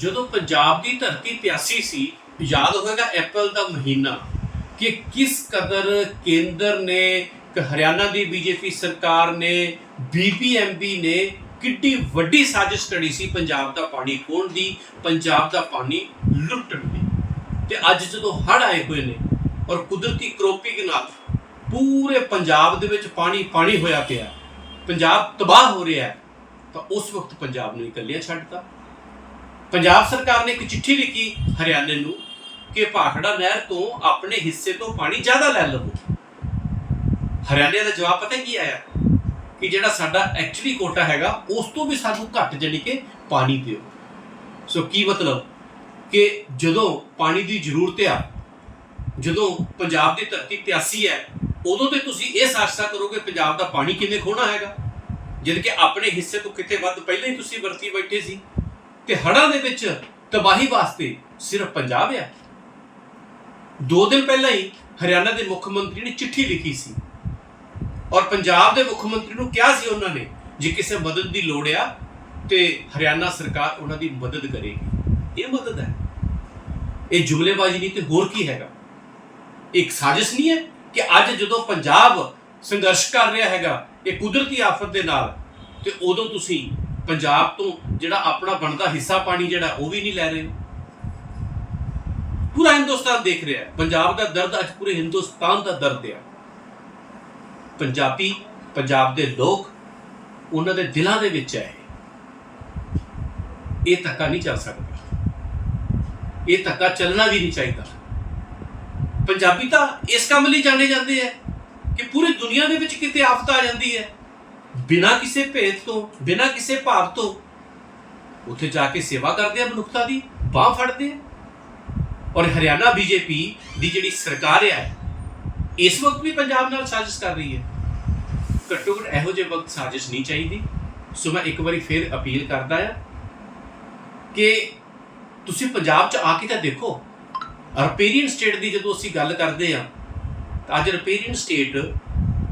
ਜਦੋਂ ਪੰਜਾਬ ਦੀ ਧਰਤੀ ਪਿਆਸੀ ਸੀ, ਯਾਦ ਹੋਵੇਗਾ ਅਪ੍ਰੈਲ ਦਾ ਮਹੀਨਾ, ਕਿ ਕਿਸ ਕਦਰ ਕੇਂਦਰ ਨੇ ਹਰਿਆਣਾ ਦੀ ਬੀਜੇਪੀ ਸਰਕਾਰ ਨੇ ਬੀਬੀਐਮਬੀ ਨੇ ਕਿੱਡੀ ਵੱਡੀ ਸਾਜ਼ਿਸ਼ ਕਰੀ ਸੀ ਪੰਜਾਬ ਦਾ ਪਾਣੀ ਖੋਣ ਦੀ, ਪੰਜਾਬ ਦਾ ਪਾਣੀ ਲੁੱਟਣ ਦੀ। ਤੇ ਅੱਜ ਜਦੋਂ ਹੜ੍ਹ ਆਏ ਹੋਏ ਨੇ ਔਰ ਕੁਦਰਤੀ ਕਰੋਪੀ ਦੇ ਨਾਲ ਪੂਰੇ ਪੰਜਾਬ ਦੇ ਵਿੱਚ ਪਾਣੀ ਪਾਣੀ ਹੋਇਆ ਪਿਆ, ਪੰਜਾਬ ਤਬਾਹ ਹੋ ਰਿਹਾ, ਤਾਂ ਉਸ ਵਕਤ ਪੰਜਾਬ ਨੂੰ ਇਕੱਲਿਆਂ ਛੱਡਤਾ। ਪੰਜਾਬ ਸਰਕਾਰ ਨੇ ਇੱਕ ਚਿੱਠੀ ਲਿਖੀ ਹਰਿਆਣੇ ਨੂੰ ਕਿ ਭਾਖੜਾ ਨਹਿਰ ਤੋਂ ਆਪਣੇ ਹਿੱਸੇ ਤੋਂ ਪਾਣੀ ਜ਼ਿਆਦਾ ਲੈ ਲਵੋ ਹਰਿਆਣੇ ਦਾ ਜਵਾਬ ਪਤਾ ਕੀ ਆਇਆ? ਕਿ ਜਿਹੜਾ ਸਾਡਾ ਐਕਚੁਅਲੀ ਕੋਟਾ ਹੈਗਾ, ਉਸ ਤੋਂ ਵੀ ਸਾਨੂੰ ਘੱਟ ਜਾਣੀ ਕਿ ਪਾਣੀ ਦਿਓ। ਸੋ ਕੀ ਮਤਲਬ? ਕਿ ਜਦੋਂ ਪਾਣੀ ਦੀ ਜ਼ਰੂਰਤ ਆ, ਜਦੋਂ ਪੰਜਾਬ ਦੀ ਧਰਤੀ ਪਿਆਸੀ ਹੈ, ਉਦੋਂ ਤੇ ਤੁਸੀਂ ਇਹ ਸਾਜ਼ਿਸ਼ਾਂ ਕਰੋਗੇ ਪੰਜਾਬ ਦਾ ਪਾਣੀ ਕਿਵੇਂ ਖੋਣਾ ਹੈਗਾ? ਜਦ ਕਿ ਆਪਣੇ ਹਿੱਸੇ ਤੋਂ ਕਿਤੇ ਵੱਧ ਪਹਿਲਾਂ ਹੀ ਤੁਸੀਂ ਵਰਤੀ ਬੈਠੇ ਸੀ। ਤੇ ਹੜ੍ਹਾਂ ਦੇ ਵਿੱਚ ਤਬਾਹੀ ਵਾਸਤੇ ਸਿਰਫ ਪੰਜਾਬ ਆ। ਦੋ ਦਿਨ ਪਹਿਲਾਂ ਹੀ ਹਰਿਆਣਾ ਦੇ ਮੁੱਖ ਮੰਤਰੀ ਨੇ ਚਿੱਠੀ ਲਿਖੀ ਸੀ ਔਰ ਪੰਜਾਬ ਦੇ ਮੁੱਖ ਮੰਤਰੀ ਨੂੰ ਕਿਹਾ ਸੀ ਉਹਨਾਂ ਨੇ ਜੇ ਕਿਸੇ ਮਦਦ ਦੀ ਲੋੜ ਆ ਤੇ ਹਰਿਆਣਾ ਸਰਕਾਰ ਉਹਨਾਂ ਦੀ ਮਦਦ ਕਰੇਗੀ। ਇਹ ਮਦਦ ਹੈ। ਇਹ ਜੁਮਲੇਬਾਜ਼ੀ ਨਹੀਂ ਤੇ ਹੋਰ ਕੀ ਹੈਗਾ? ਇੱਕ ਸਾਜ਼ਿਸ਼ ਨਹੀਂ ਹੈ ਕਿ ਅੱਜ ਜਦੋਂ ਪੰਜਾਬ ਸੰਘਰਸ਼ ਕਰ ਰਿਹਾ ਹੈਗਾ, ਇਹ ਕੁਦਰਤੀ ਆਫਤ ਦੇ ਨਾਲ, ਤੇ ਉਦੋਂ ਤੁਸੀਂ ਪੰਜਾਬ ਤੋਂ ਜਿਹੜਾ ਆਪਣਾ ਬਣਦਾ ਹਿੱਸਾ ਪਾਣੀ ਜਿਹੜਾ, ਉਹ ਵੀ ਨਹੀਂ ਲੈ ਰਹੇ। ਪੂਰਾ ਹਿੰਦੁਸਤਾਨ ਦੇਖ ਰਿਹਾ ਹੈ। ਪੰਜਾਬ ਦਾ ਦਰਦ ਅੱਜ ਪੂਰੇ ਹਿੰਦੁਸਤਾਨ ਦਾ ਦਰਦ ਹੈ। ਪੰਜਾਬੀ, ਪੰਜਾਬ ਦੇ ਲੋਕ ਉਹਨਾਂ ਦੇ ਦਿਲਾਂ ਦੇ ਵਿੱਚ ਹੈ ਇਹ ਧੱਕਾ ਨਹੀਂ ਚੱਲ ਸਕਦਾ। ਇਹ ਧੱਕਾ ਚੱਲਣਾ ਵੀ ਨਹੀਂ ਚਾਹੀਦਾ। ਪੰਜਾਬੀ ਤਾਂ ਇਸ ਕੰਮ ਲਈ ਜਾਣੇ ਜਾਂਦੇ ਆ ਕਿ ਪੂਰੀ ਦੁਨੀਆ ਦੇ ਵਿੱਚ ਕਿਤੇ ਆਫਤ ਆ ਜਾਂਦੀ ਹੈ। ਬਿਨਾਂ ਕਿਸੇ ਭੇਦ ਤੋਂ, ਬਿਨਾਂ ਕਿਸੇ ਭਾਵ ਤੋਂ ਉੱਥੇ ਜਾ ਕੇ ਸੇਵਾ ਕਰਦੇ ਆ ਮਨੁੱਖਤਾ ਦੀ, ਬਾਹ ਫੜਦੇ ਆ। ਔਰ ਹਰਿਆਣਾ ਬੀਜੇਪੀ ਦੀ ਜਿਹੜੀ ਸਰਕਾਰ ਹੈ ਇਸ ਵਕਤ ਵੀ ਪੰਜਾਬ ਨਾਲ ਸਾਜ਼ਿਸ਼ ਕਰ ਰਹੀ ਹੈ। ਘੱਟੋ ਘੱਟ ਇਹੋ ਜਿਹੇ ਵਕਤ ਸਾਜ਼ਿਸ਼ ਨਹੀਂ ਚਾਹੀਦੀ। ਸੋ ਮੈਂ ਇੱਕ ਵਾਰੀ ਫੇਰ ਅਪੀਲ ਕਰਦਾ ਆ ਕਿ ਤੁਸੀਂ ਪੰਜਾਬ 'ਚ ਆ ਕੇ ਤਾਂ ਦੇਖੋ, ਰਪੇਰੀਅਨ ਸਟੇਟ ਦੀ ਜਦੋਂ ਅਸੀਂ ਗੱਲ ਕਰਦੇ ਆ, ਤਾਂ ਅੱਜ ਰਪੇਰੀਅਨ ਸਟੇਟ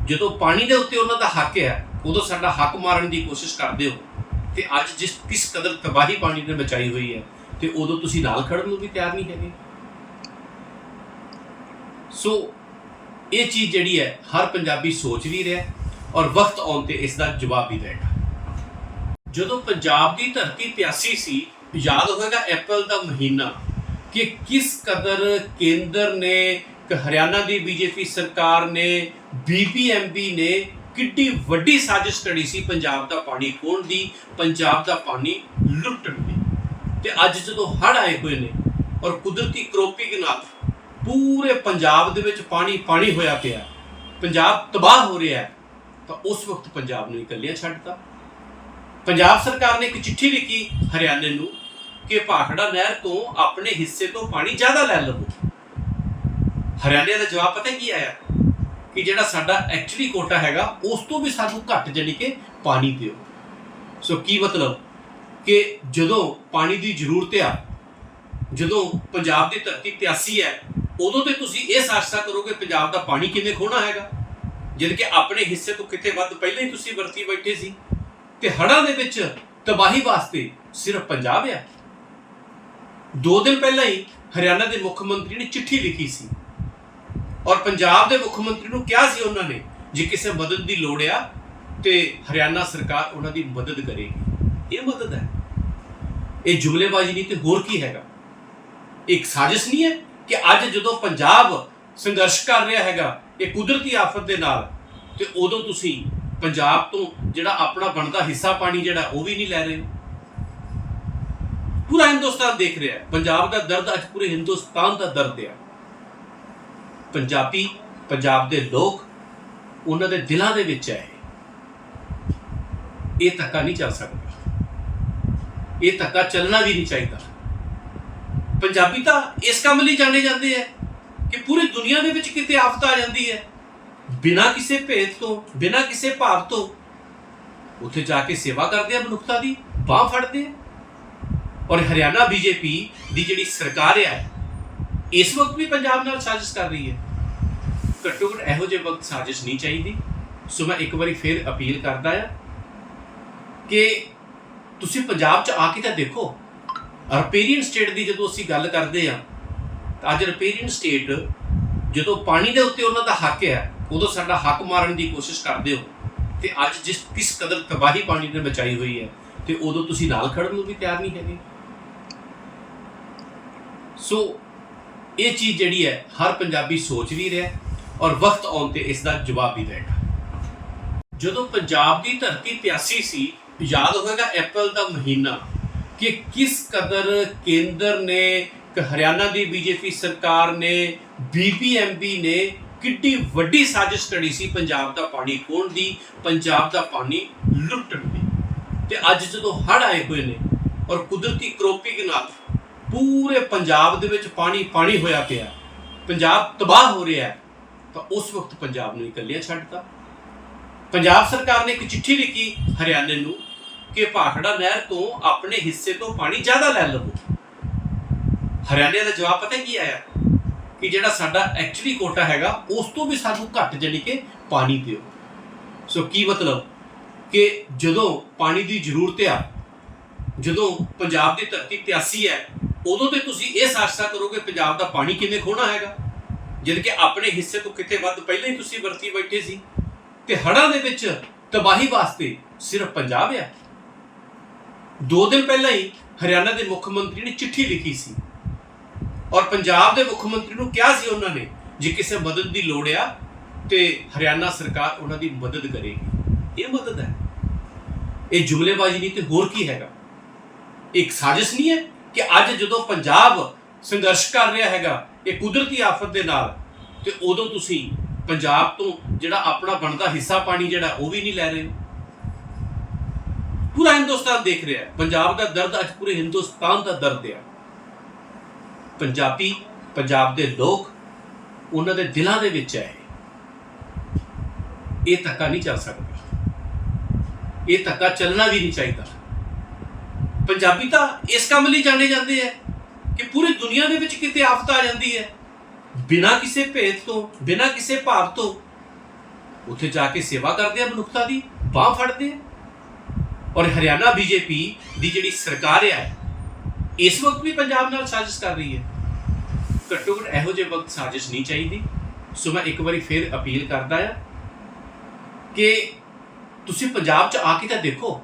ਜਦੋਂ ਪਾਣੀ ਦੇ ਉੱਤੇ ਉਹਨਾਂ ਦਾ ਹੱਕ ਹੈ ਉਦੋਂ ਸਾਡਾ ਹੱਕ ਮਾਰਨ ਦੀ ਕੋਸ਼ਿਸ਼ ਕਰਦੇ ਹੋ ਤੇ ਅੱਜ ਜਿਸ ਕਿਸ ਕਦਰ ਤਬਾਹੀ ਪਾਣੀ ਨੇ ਮਚਾਈ ਹੋਈ ਹੈ, ਤੇ ਉਦੋਂ ਤੁਸੀਂ ਨਾਲ ਖੜਨ ਨੂੰ ਵੀ ਤਿਆਰ ਨਹੀਂ ਹੈਗੇ। ਸੋ ਇਹ ਚੀਜ਼ ਜਿਹੜੀ ਹੈ, ਹਰ ਪੰਜਾਬੀ ਸੋਚ ਵੀ ਰਿਹਾ ਔਰ ਵਕਤ ਆਉਣ ਤੇ ਇਸ ਦਾ ਜਵਾਬ ਵੀ ਦੇਗਾ ਜਦੋਂ ਪੰਜਾਬ ਦੀ ਧਰਤੀ ਪਿਆਸੀ ਸੀ, ਯਾਦ ਹੋਵੇਗਾ ਅਪ੍ਰੈਲ ਦਾ ਮਹੀਨਾ ਕਿ ਕਿਸ ਕਦਰ ਕੇਂਦਰ ਨੇ ਹਰਿਆਣਾ ਦੀ ਬੀਜੇਪੀ ਸਰਕਾਰ ਨੇ ਬੀਬੀਐਮਬੀ ਨੇ ਕਿੱਡੀ ਵੱਡੀ ਸਾਜ਼ਿਸ਼ ਘੜੀ ਸੀ ਪੰਜਾਬ ਦਾ ਪਾਣੀ ਖੋਣ ਦੀ, ਪੰਜਾਬ ਦਾ ਪਾਣੀ ਲੁੱਟਣ ਦੀ। ਤੇ ਅੱਜ ਜਦੋਂ ਹੜ੍ਹ ਆਏ ਹੋਏ ਨੇ ਔਰ ਕੁਦਰਤੀ ਕਰੋਪੀ ਦੇ ਨਾਲ ਪੂਰੇ ਪੰਜਾਬ ਦੇ ਵਿੱਚ ਪਾਣੀ ਪਾਣੀ ਹੋਇਆ ਪਿਆ, ਪੰਜਾਬ ਤਬਾਹ ਹੋ ਰਿਹਾ ਹੈ, ਤਾਂ ਉਸ ਵਕਤ ਪੰਜਾਬ ਨੂੰ ਇਕੱਲਿਆਂ ਛੱਡਤਾ। ਪੰਜਾਬ ਸਰਕਾਰ ਨੇ ਇੱਕ ਚਿੱਠੀ ਲਿਖੀ ਹਰਿਆਣੇ ਨੂੰ ਕਿ ਭਾਖੜਾ ਨਹਿਰ ਤੋਂ ਆਪਣੇ ਹਿੱਸੇ ਤੋਂ ਪਾਣੀ ਜ਼ਿਆਦਾ ਲੈ ਲਵੋ। ਹਰਿਆਣੇ ਦਾ ਜਵਾਬ ਪਤਾ ਕੀ ਆਇਆ? ਕਿ ਜਿਹੜਾ ਸਾਡਾ ਐਕਚੁਅਲੀ ਕੋਟਾ ਹੈਗਾ, ਉਸ ਤੋਂ ਵੀ ਸਾਨੂੰ ਘੱਟ ਜਾਣੀ ਕਿ ਪਾਣੀ ਦਿਓ। ਸੋ ਕੀ ਮਤਲਬ? ਕਿ ਜਦੋਂ ਪਾਣੀ ਦੀ ਜ਼ਰੂਰਤ ਆ, ਜਦੋਂ ਪੰਜਾਬ ਦੀ ਧਰਤੀ ਪਿਆਸੀ ਹੈ, ਉਦੋਂ ਤੇ ਤੁਸੀਂ ਇਹ ਸਾਜ਼ਿਸ਼ਾਂ ਕਰੋਗੇ ਪੰਜਾਬ ਦਾ ਪਾਣੀ ਕਿਵੇਂ ਖੋਣਾ ਹੈਗਾ। ਜਦ ਕਿ ਆਪਣੇ ਹਿੱਸੇ ਤੋਂ ਕਿਤੇ ਵੱਧ ਪਹਿਲਾਂ ਹੀ ਤੁਸੀਂ ਵਰਤੀ ਬੈਠੇ ਸੀ। ਤੇ ਹੜ੍ਹਾਂ ਦੇ ਵਿੱਚ ਤਬਾਹੀ ਵਾਸਤੇ ਸਿਰਫ ਪੰਜਾਬ ਆ। ਦੋ ਦਿਨ ਪਹਿਲਾਂ ਹੀ ਹਰਿਆਣਾ ਦੇ ਮੁੱਖ ਮੰਤਰੀ ਨੇ ਚਿੱਠੀ ਲਿਖੀ ਸੀ। ਔਰ ਪੰਜਾਬ ਦੇ ਮੁੱਖ ਮੰਤਰੀ ਨੂੰ ਕਿਹਾ ਸੀ ਉਹਨਾਂ ਨੇ ਜੇ ਕਿਸੇ ਮਦਦ ਦੀ ਲੋੜ ਆ ਤੇ ਹਰਿਆਣਾ ਸਰਕਾਰ ਉਹਨਾਂ ਦੀ ਮਦਦ ਕਰੇਗੀ। ਇਹ ਮਦਦ ਹੈ। ਇਹ ਜੁਮਲੇਬਾਜ਼ੀ ਨਹੀਂ ਤੇ ਹੋਰ ਕੀ ਹੈਗਾ? ਇੱਕ ਸਾਜ਼ਿਸ਼ ਨਹੀਂ ਹੈ ਕਿ ਅੱਜ ਜਦੋਂ ਪੰਜਾਬ ਸੰਘਰਸ਼ ਕਰ ਰਿਹਾ ਹੈਗਾ, ਇਹ ਕੁਦਰਤੀ ਆਫਤ ਦੇ ਨਾਲ, ਤੇ ਉਦੋਂ ਤੁਸੀਂ ਪੰਜਾਬ ਤੋਂ ਜਿਹੜਾ ਆਪਣਾ ਬਣਦਾ ਹਿੱਸਾ ਪਾਣੀ ਜਿਹੜਾ, ਉਹ ਵੀ ਨਹੀਂ ਲੈ ਰਹੇ। ਪੂਰਾ ਹਿੰਦੁਸਤਾਨ ਦੇਖ ਰਿਹਾ ਹੈ। ਪੰਜਾਬ ਦਾ ਦਰਦ ਅੱਜ ਪੂਰੇ ਹਿੰਦੁਸਤਾਨ ਦਾ ਦਰਦ ਹੈ ਪੰਜਾਬੀ, ਪੰਜਾਬ ਦੇ ਲੋਕ ਉਹਨਾਂ ਦੇ ਦਿਲਾਂ ਦੇ ਵਿੱਚ ਹੈ ਇਹ ਧੱਕਾ ਨਹੀਂ ਚੱਲ ਸਕਦਾ। ਇਹ ਧੱਕਾ ਚੱਲਣਾ ਵੀ ਨਹੀਂ ਚਾਹੀਦਾ। ਪੰਜਾਬੀ ਤਾਂ ਇਸ ਕੰਮ ਲਈ ਜਾਣੇ ਜਾਂਦੇ ਆ ਕਿ ਪੂਰੀ ਦੁਨੀਆ ਦੇ ਵਿੱਚ ਕਿਤੇ ਆਫਤ ਆ ਜਾਂਦੀ ਹੈ। ਬਿਨਾਂ ਕਿਸੇ ਭੇਦ ਤੋਂ, ਬਿਨਾਂ ਕਿਸੇ ਭਾਵ ਤੋਂ ਉੱਥੇ ਜਾ ਕੇ ਸੇਵਾ ਕਰਦੇ ਆ ਮਨੁੱਖਤਾ ਦੀ, ਬਾਹ ਫੜਦੇ ਆ। ਔਰ ਹਰਿਆਣਾ ਬੀਜੇਪੀ ਦੀ ਜਿਹੜੀ ਸਰਕਾਰ ਹੈ ਇਸ ਵਕਤ ਵੀ ਪੰਜਾਬ ਨਾਲ ਸਾਜ਼ਿਸ਼ ਕਰ ਰਹੀ ਹੈ। ਘੱਟੋ ਘੱਟ ਇਹੋ ਜਿਹੇ ਵਕਤ ਸਾਜ਼ਿਸ਼ ਨਹੀਂ ਚਾਹੀਦੀ। ਸੋ ਮੈਂ ਇੱਕ ਵਾਰੀ ਫਿਰ ਅਪੀਲ ਕਰਦਾ ਆ ਕਿ ਤੁਸੀਂ ਪੰਜਾਬ 'ਚ ਆ ਕੇ ਤਾਂ ਦੇਖੋ। ਰਪੇਰੀਅਨ ਸਟੇਟ ਦੀ ਜਦੋਂ ਅਸੀਂ ਗੱਲ ਕਰਦੇ ਹਾਂ, ਤਾਂ ਅੱਜ ਰਪੇਰੀਅਨ ਸਟੇਟ ਜਦੋਂ ਪਾਣੀ ਦੇ ਉੱਤੇ ਉਹਨਾਂ ਦਾ ਹੱਕ ਹੈ, ਉਦੋਂ ਸਾਡਾ ਹੱਕ ਮਾਰਨ ਦੀ ਕੋਸ਼ਿਸ਼ ਕਰਦੇ ਹੋ। ਤੇ ਅੱਜ ਜਿਸ, ਕਿਸ ਕਦਰ ਤਬਾਹੀ ਪਾਣੀ ਨੇ ਬਚਾਈ ਹੋਈ ਹੈ, ਤੇ ਉਦੋਂ ਤੁਸੀਂ ਨਾਲ ਖੜਨ ਨੂੰ ਵੀ ਤਿਆਰ ਨਹੀਂ ਹੈਗੇ। ਸੋ ਇਹ ਚੀਜ਼ ਜਿਹੜੀ ਹੈ, ਹਰ ਪੰਜਾਬੀ ਸੋਚ ਵੀ ਰਿਹਾ ਔਰ ਵਕਤ ਆਉਣ ਤੇ ਇਸ ਦਾ ਜਵਾਬ ਵੀ ਦੇਗਾ ਜਦੋਂ ਪੰਜਾਬ ਦੀ ਧਰਤੀ ਪਿਆਸੀ ਸੀ, ਯਾਦ ਹੋਵੇਗਾ ਅਪ੍ਰੈਲ ਦਾ ਮਹੀਨਾ ਕਿ ਕਿਸ ਕਦਰ ਕੇਂਦਰ ਨੇ ਹਰਿਆਣਾ ਦੀ ਬੀਜੇਪੀ ਸਰਕਾਰ ਨੇ ਬੀਬੀਐਮਬੀ ਨੇ ਕਿੱਡੀ ਵੱਡੀ ਸਾਜ਼ਿਸ਼ ਕਰੀ ਸੀ ਪੰਜਾਬ ਦਾ ਪਾਣੀ ਖੋਣ ਦੀ, ਪੰਜਾਬ ਦਾ ਪਾਣੀ ਲੁੱਟਣ ਦੀ। ਤੇ ਅੱਜ ਜਦੋਂ ਹੜ੍ਹ ਆਏ ਹੋਏ ਨੇ ਔਰ ਕੁਦਰਤੀ ਕਰੋਪੀ ਦੇ ਨਾਲ ਪੂਰੇ ਪੰਜਾਬ ਦੇ ਵਿੱਚ ਪਾਣੀ ਪਾਣੀ ਹੋਇਆ ਪਿਆ। ਪੰਜਾਬ ਤਬਾਹ ਹੋ ਰਿਹਾ ਤਾਂ ਉਸ ਵਕਤ ਪੰਜਾਬ ਨੂੰ ਇਕੱਲਿਆਂ ਛੱਡਤਾ। ਪੰਜਾਬ ਸਰਕਾਰ ਨੇ ਇੱਕ ਚਿੱਠੀ ਲਿਖੀ ਹਰਿਆਣੇ ਨੂੰ ਕਿ ਭਾਖੜਾ ਨਹਿਰ ਤੋਂ ਆਪਣੇ ਹਿੱਸੇ ਤੋਂ ਪਾਣੀ ਜ਼ਿਆਦਾ ਲੈ ਲਵੋ ਹਰਿਆਣੇ ਦਾ ਜਵਾਬ ਪਤਾ ਕੀ ਆਇਆ? ਕਿ ਜਿਹੜਾ ਸਾਡਾ ਐਕਚੁਅਲੀ ਕੋਟਾ ਹੈਗਾ, ਉਸ ਤੋਂ ਵੀ ਸਾਨੂੰ ਘੱਟ ਜਾਣੀ ਕਿ ਪਾਣੀ ਦਿਓ। ਸੋ ਕੀ ਮਤਲਬ? ਕਿ ਜਦੋਂ ਪਾਣੀ ਦੀ ਜ਼ਰੂਰਤ ਆ, ਜਦੋਂ ਪੰਜਾਬ ਦੀ ਧਰਤੀ ਪਿਆਸੀ ਹੈ ਉਦੋਂ ਤੇ ਤੁਸੀਂ ਇਹ ਸਾਜ਼ਿਸ਼ਾ ਕਰੋਗੇ ਪੰਜਾਬ ਦਾ ਪਾਣੀ ਕਿਵੇਂ ਖੋਣਾ ਹੈਗਾ? ਜਦ ਕਿ ਆਪਣੇ ਹਿੱਸੇ ਤੋਂ ਕਿਤੇ ਵੱਧ ਪਹਿਲਾਂ ਹੀ ਤੁਸੀਂ ਵਰਤੀ ਬੈਠੇ ਸੀ। ਤੇ ਹੜ੍ਹਾਂ ਦੇ ਵਿੱਚ ਤਬਾਹੀ ਵਾਸਤੇ ਸਿਰਫ ਪੰਜਾਬ ਆ। ਦੋ ਦਿਨ ਪਹਿਲਾਂ ਹੀ ਹਰਿਆਣਾ ਦੇ ਮੁੱਖ ਮੰਤਰੀ ਨੇ ਚਿੱਠੀ ਲਿਖੀ ਸੀ। ਔਰ ਪੰਜਾਬ ਦੇ ਮੁੱਖ ਮੰਤਰੀ ਨੂੰ ਕਿਹਾ ਸੀ ਉਹਨਾਂ ਨੇ ਜੇ ਕਿਸੇ ਮਦਦ ਦੀ ਲੋੜ ਆ ਤੇ ਹਰਿਆਣਾ ਸਰਕਾਰ ਉਹਨਾਂ ਦੀ ਮਦਦ ਕਰੇਗੀ। ਇਹ ਮਦਦ ਹੈ। ਇਹ ਜੁਮਲੇਬਾਜ਼ੀ ਨਹੀਂ ਤੇ ਹੋਰ ਕੀ ਹੈਗਾ? ਇੱਕ ਸਾਜ਼ਿਸ਼ ਨਹੀਂ ਹੈ ਕਿ ਅੱਜ ਜਦੋਂ ਪੰਜਾਬ ਸੰਘਰਸ਼ ਕਰ ਰਿਹਾ ਹੈਗਾ, ਇਹ ਕੁਦਰਤੀ ਆਫਤ ਦੇ ਨਾਲ, ਤੇ ਉਦੋਂ ਤੁਸੀਂ ਪੰਜਾਬ ਤੋਂ ਜਿਹੜਾ ਆਪਣਾ ਬਣਦਾ ਹਿੱਸਾ ਪਾਣੀ ਜਿਹੜਾ, ਉਹ ਵੀ ਨਹੀਂ ਲੈ ਰਹੇ। ਪੂਰਾ ਹਿੰਦੁਸਤਾਨ ਦੇਖ ਰਿਹਾ ਹੈ। ਪੰਜਾਬ ਦਾ ਦਰਦ ਅੱਜ ਪੂਰੇ ਹਿੰਦੁਸਤਾਨ ਦਾ ਦਰਦ ਹੈ ਪੰਜਾਬੀ, ਪੰਜਾਬ ਦੇ ਲੋਕ ਉਹਨਾਂ ਦੇ ਦਿਲਾਂ ਦੇ ਵਿੱਚ ਹੈ ਇਹ ਧੱਕਾ ਨਹੀਂ ਚੱਲ ਸਕਦਾ। ਇਹ ਧੱਕਾ ਚੱਲਣਾ ਵੀ ਨਹੀਂ ਚਾਹੀਦਾ। ਪੰਜਾਬੀ ਤਾਂ ਇਸ ਕੰਮ ਲਈ ਜਾਣੇ ਜਾਂਦੇ ਆ ਕਿ ਪੂਰੀ ਦੁਨੀਆ ਦੇ ਵਿੱਚ ਕਿਤੇ ਆਫਤ ਆ ਜਾਂਦੀ ਹੈ। ਬਿਨਾਂ ਕਿਸੇ ਭੇਦ ਤੋਂ, ਬਿਨਾਂ ਕਿਸੇ ਭਾਵ ਤੋਂ ਉੱਥੇ ਜਾ ਕੇ ਸੇਵਾ ਕਰਦੇ ਆ ਮਨੁੱਖਤਾ ਦੀ, ਬਾਹ ਫੜਦੇ ਆ। ਔਰ ਹਰਿਆਣਾ ਬੀਜੇਪੀ ਦੀ ਜਿਹੜੀ ਸਰਕਾਰ ਹੈ ਇਸ ਵਕਤ ਵੀ ਪੰਜਾਬ ਨਾਲ ਸਾਜ਼ਿਸ਼ ਕਰ ਰਹੀ ਹੈ। ਘੱਟੋ ਘੱਟ ਇਹੋ ਜਿਹੇ ਵਕਤ ਸਾਜ਼ਿਸ਼ ਨਹੀਂ ਚਾਹੀਦੀ। ਸੋ ਮੈਂ ਇੱਕ ਵਾਰੀ ਫੇਰ ਅਪੀਲ ਕਰਦਾ ਆ ਕਿ ਤੁਸੀਂ ਪੰਜਾਬ 'ਚ ਆ ਕੇ ਤਾਂ ਦੇਖੋ।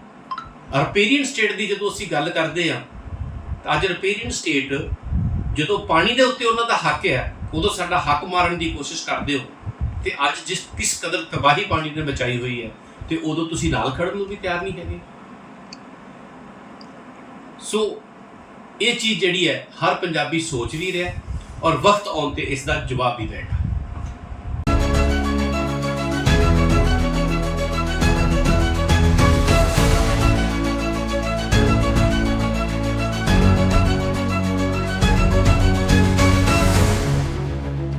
ਰਪੇਰੀਅਨ ਸਟੇਟ ਦੀ ਜਦੋਂ ਅਸੀਂ ਗੱਲ ਕਰਦੇ ਆ ਤਾਂ ਅੱਜ ਰਪੇਰੀਅਨ ਸਟੇਟ ਜਦੋਂ ਪਾਣੀ ਦੇ ਉੱਤੇ ਉਹਨਾਂ ਦਾ ਹੱਕ ਹੈ, ਉਦੋਂ ਸਾਡਾ ਹੱਕ ਮਾਰਨ ਦੀ ਕੋਸ਼ਿਸ਼ ਕਰਦੇ ਹੋ। ਤੇ ਅੱਜ ਜਿਸ, ਕਿਸ ਕਦਰ ਤਬਾਹੀ ਪਾਣੀ ਨੇ ਬਚਾਈ ਹੋਈ ਹੈ, ਤੇ ਉਦੋਂ ਤੁਸੀਂ ਨਾਲ ਖੜਨ ਨੂੰ ਵੀ ਤਿਆਰ ਨਹੀਂ ਹੈਗੇ। ਸੋ ਇਹ ਚੀਜ਼ ਜਿਹੜੀ ਹੈ, ਹਰ ਪੰਜਾਬੀ ਸੋਚ ਵੀ ਰਿਹਾ ਔਰ ਵਕਤ ਆਉਣ ਤੇ ਇਸ ਦਾ ਜਵਾਬ ਵੀ ਦੇਗਾ